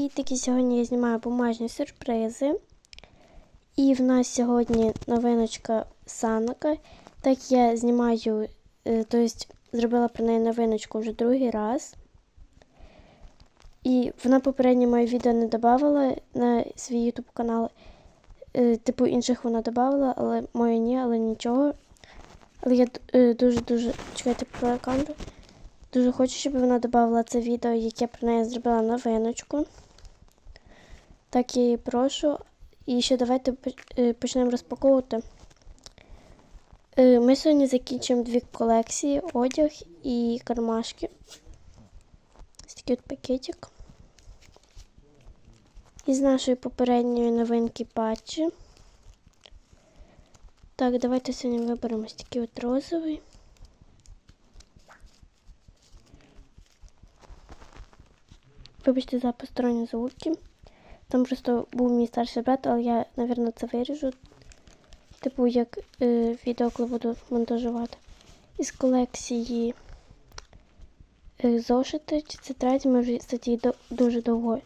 І такі сьогодні я знімаю бумажні сюрпризи. І в нас сьогодні новиночка Санока. Так я знімаю, е, тобто зробила про неї новиночку вже другий раз. І вона попереднє моє відео не додавала на свій YouTube канал. Е, Типу інших вона додавала, але моє ні, але нічого. Але я дуже-дуже чекайте про камеру. Дуже хочу, щоб вона додавала це відео, яке про неї зробила новиночку. Так я її прошу. І ще давайте е, почнемо розпаковувати. Е, Ми сьогодні закінчимо дві колекції: одяг і кармашки. Ось такий от пакетик. Із нашої попередньої новинки патчі. Так, давайте сьогодні виберемо ось такий от розовий. Вибачте за посторонні звуки. Там просто був мій старший брат, але я, мабуть, це виріжу. Типу, як е, відео, коли буду монтажувати. Із колекції е, зошити чи тетраді ми вже кстати, до, дуже довго.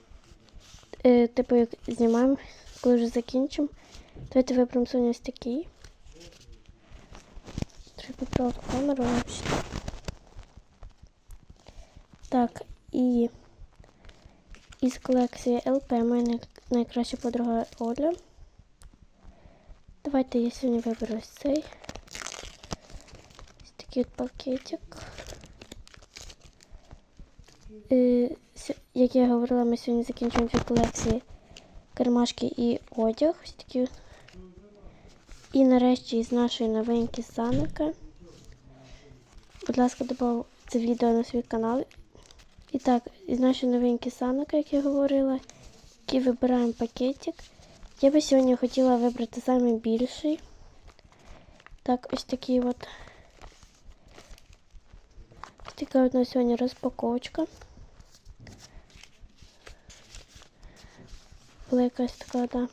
Е, типу, як знімаємо, коли вже закінчимо. Давайте виберемо сьогодні ось такий. Треба правду камеру вибачте. Так, і із колекції ЛП моя най- найкраща подруга Оля. Давайте я сьогодні виберу ось цей. Ось такий от пакетик. Е, як я говорила, ми сьогодні закінчуємо дві колекції кармашки і одяг. Ось такі. І нарешті із нашої новинки Саника. Будь ласка, добав це відео на свій канал. І так, із нашої новинки Саника, як я говорила, який вибираємо пакетик. Я би сьогодні хотіла вибрати найбільший. Так, ось такий от. Ось така от на сьогодні розпаковочка. Була якась така, да.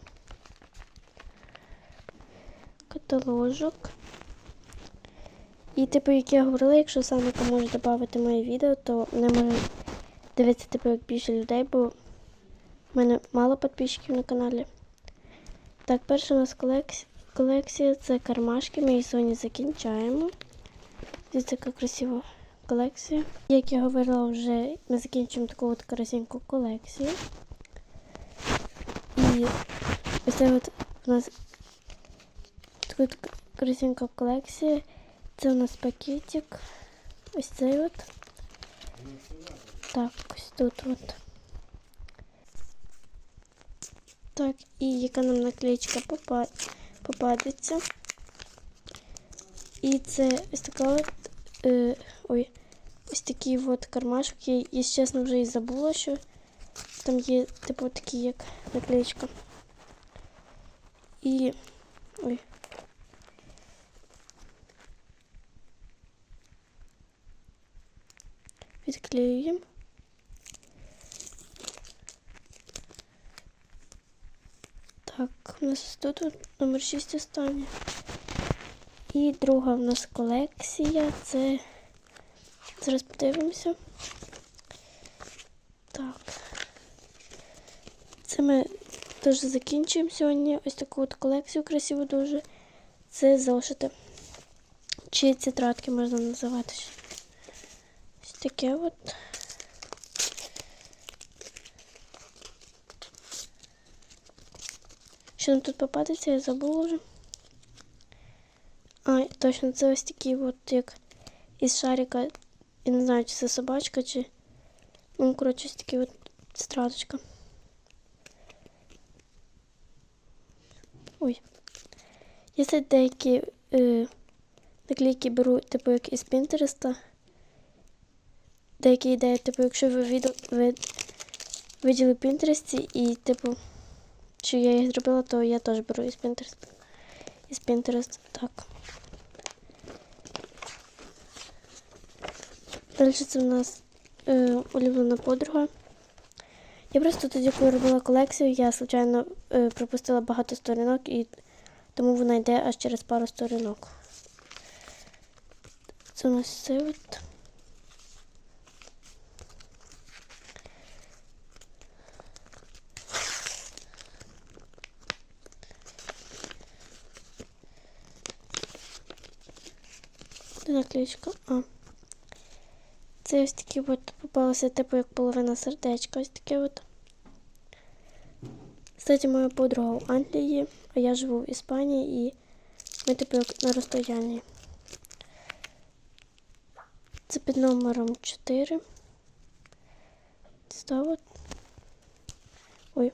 Каталожок. І, типу, як я говорила, якщо саме може додати моє відео, то не може дивитися типу, як більше людей, бо в мене мало підписчиків на каналі. Так, перша у нас колекція, колекція це кармашки. Ми її сьогодні закінчаємо. Дивіться, яка красива колекція. Як я говорила, вже ми закінчимо таку от красивеньку колекцію. І ось це от у нас така от колекція. Це у нас пакетик. Ось цей от. Так, ось тут от. Так, і яка нам наклеечка попадеться. І це ось така от. Е, ой, ось такий от кармашок. Я, я чесно, вже і забула, що там є, типу, такі як наклеечка. І. Ой. Відклеюємо. Так, у нас тут номер 6 останнє. І друга в нас колекція. Це. Зараз подивимося. Так. Це ми теж закінчуємо сьогодні. Ось таку от колекцію красиву дуже. Це зошити. Чи тетрадки можна називати. Ось таке от. Що нам тут попадеться, я забула вже. А, точно, це ось такі от як із шарика. Я не знаю, чи це собачка, чи. Ну, коротше, ось такі от страточка. Ой. Я деякі е, наклейки беру, типу, як із Пінтереста. Деякі ідеї, типу, якщо ви ви виділи Пінтересті і, типу, що я їх зробила, то я теж беру із Pinterest. Із Pinterest, так. Далі це в нас е, улюблена подруга. Я просто тоді, коли робила колекцію, я, звичайно, е, пропустила багато сторінок і тому вона йде аж через пару сторінок. Це у нас це от. Де наклеечка? А. Це ось такі от попалося, типу, як половина сердечка. Ось таке от. Кстати, моя подруга в Англії, а я живу в Іспанії і ми типу як на розстоянні. Це під номером 4. Став от. Ой.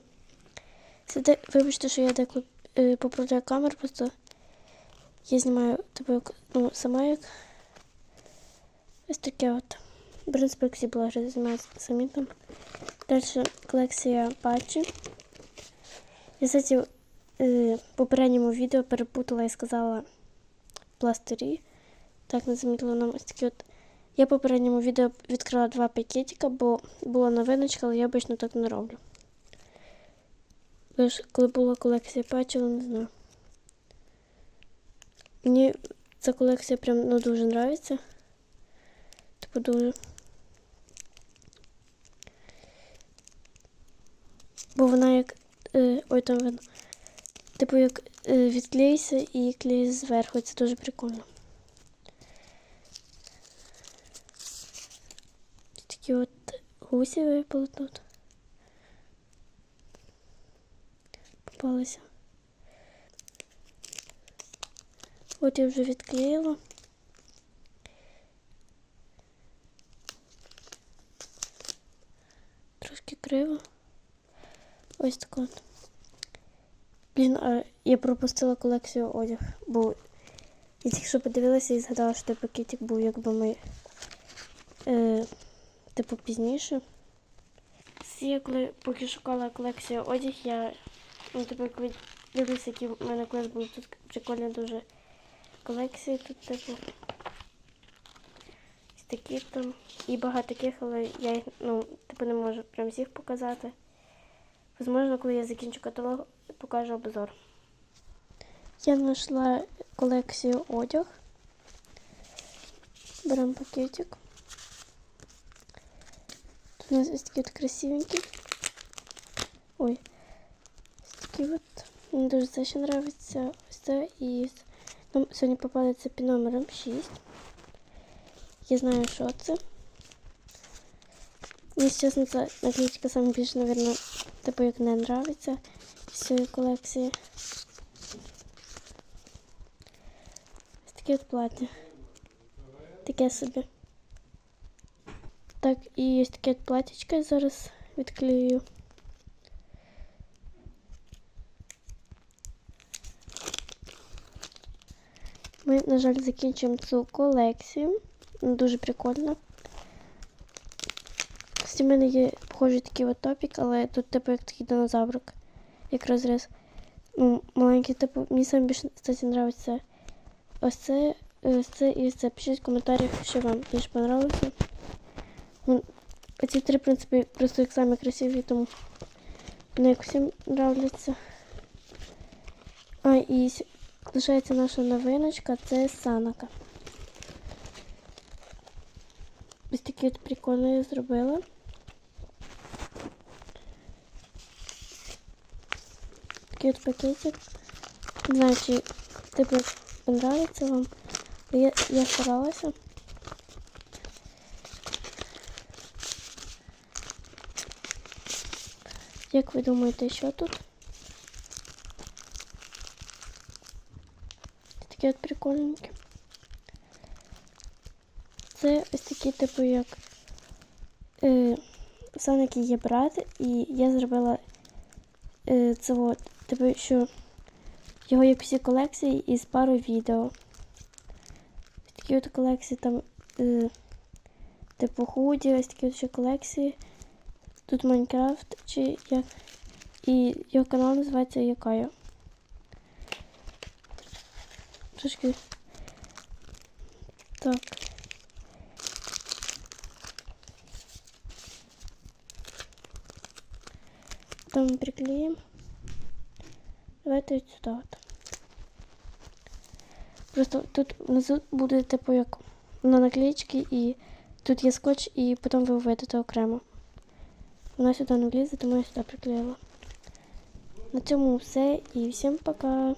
Це де... Вибачте, що я деколи е, поправляю камеру, просто я знімаю типу як, ну, сама як. Ось таке от. В принципі, всі блогери займаються самі. Далі колекція патчі. Я, кстати, е, в попередньому відео перепутала і сказала пластирі. Так, не замітила нам ось такі от. Я в попередньому відео відкрила два пакетика, бо була новиночка, але я обично так не роблю. Бо ж, коли була колекція патчів, не знаю. Мені ця колекція прям ну, дуже подобається. Типу. Бо вона як. Е, ой, там видно. Типу як е, відклеїться і клеїш зверху. Це дуже прикольно. Такі от гусі випали тут. Попалися. От я вже відклеїла. Трошки криво. Ось так. Блін, а я пропустила колекцію одяг, бо я тільки що подивилася і згадала, що той пакетик був якби ми е, типу пізніше. Я коли поки шукала колекцію одяг, я ну, типу, коли дивлюся, які в мене колись були тут прикольні дуже колекції. Тут типу такі там. І багато таких, але я їх ну, типу, не можу прям всіх показати. Возможно, коли я закінчу каталог, покажу обзор. Я знайшла колекцію одяг. Беремо пакетик. Тут у нас ось такі от красивенькі. Ой. Ось такі от. Мені дуже це ще подобається. Ось це і нам сьогодні попадеться під номером 6. Я знаю, що це. Мені, чесно, ця наклеечка саме більше, мабуть, типу як не нравиться з цієї колекції. Ось таке от плаття. Таке собі. Так, і ось таке от платтячко я зараз відклею. Ми, на жаль, закінчуємо цю колекцію. Дуже прикольно. Кстати, в мене є похожий такий от топік, але тут типу як такий динозаврик, як розріз. Ну, маленький, типу, мені саме більше кстати, подобається ось це, ось це і ось це. Пишіть в коментарях, що вам більше подобалося. Ну, Оці три, в принципі, просто як самі красиві, тому мені як всім подобається. А, і лишається наша новиночка, це Санака. Ось такі от прикольно я зробила. От пакетик. Не знаю, чи типу понравиться вам. Я, я старалася. Як ви думаєте, що тут? Таке от прикольненьке. Це ось такі, типу, як е, сам є брат, і я зробила е, це от, типу, що його як всі колекції із пару відео. Такі от колекції там, е, типу худі, ось такі от ще колекції. Тут Майнкрафт, чи як. І його канал називається Якая. Трошки. Так. Там приклеим. Давайте от сюди. От. Просто тут внизу буде типу як на наклеечки і тут є скотч, і потім ви введете окремо. Вона сюди не влізе, тому я сюди приклеїла. На цьому все і всім пока.